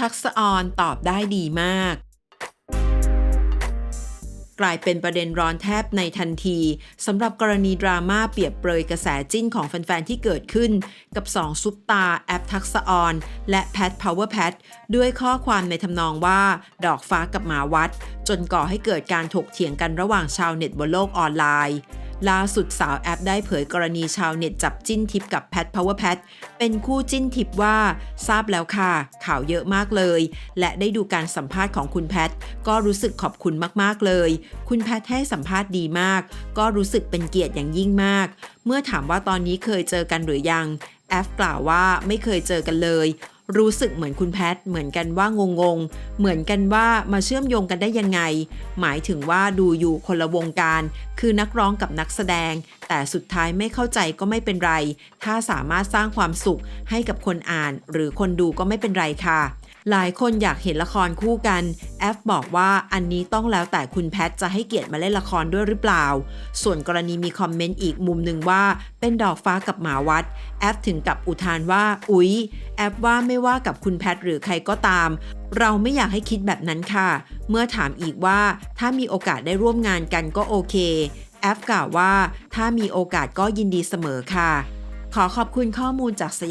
ทักษะออนตอบได้ดีมาก กลายเป็นประเด็นร้อนแทบในทันทีสำหรับกรณีดราม่าเปรียบเปรยกระแสจิ้นของแฟน ๆ ที่เกิดขึ้น กับสองซุปตาแอปทักษะออน และแพทพาวเวอร์แพทด้วยข้อความในทำนองว่า ดอกฟ้ากับหมาวัด จนก่อให้เกิดการถกเถียงกันระหว่างชาวเน็ตบนโลกออนไลน์ ล่าสุดสาวแอปได้เผยกรณีชาวเน็ตจับจิ้นทิปกับแพทพาวเวอร์แพทเป็นคู่จิ้นทิปว่า ทราบแล้วค่ะ ข่าวเยอะมากเลย และได้ดูการสัมภาษณ์ของคุณแพทก็รู้สึกขอบคุณมากๆเลย คุณแพทให้สัมภาษณ์ดีมาก ก็รู้สึกเป็นเกียรติอย่างยิ่งมาก เมื่อถามว่าตอนนี้เคยเจอกันหรือยังแอฟกล่าวว่าไม่เคยเจอกันเลย รู้สึกเหมือนคุณแพท เหมือนกันว่างงงๆเหมือนกันว่ามาเชื่อมโยงกันได้ยังไง หมายถึงว่าดูอยู่คนละวงการ คือนักร้องกับนักแสดง แต่สุดท้ายไม่เข้าใจก็ไม่เป็นไร ถ้าสามารถสร้างความสุขให้กับคนอ่าน หรือคนดูก็ไม่เป็นไรค่ะ หลายคนอยากเห็นละครคู่กัน แอฟบอกว่าอันนี้ต้องแล้วแต่คุณแพทจะให้เกียรติมาเล่นละครด้วยหรือเปล่า ส่วนกรณีมีคอมเมนต์อีกมุมหนึ่งว่า เป็นดอกฟ้ากับหมาวัด แอฟถึงกับอุทานว่าอุ๊ย แอฟว่าไม่ว่ากับคุณแพทหรือใครก็ตาม เราไม่อยากให้คิดแบบนั้นค่ะ เมื่อถามอีกว่าถ้ามีโอกาสได้ร่วมงานกันก็โอเคแอฟกล่าวว่าถ้ามีโอกาสก็ยินดีเสมอค่ะ ขอขอบคุณข้อมูลจากส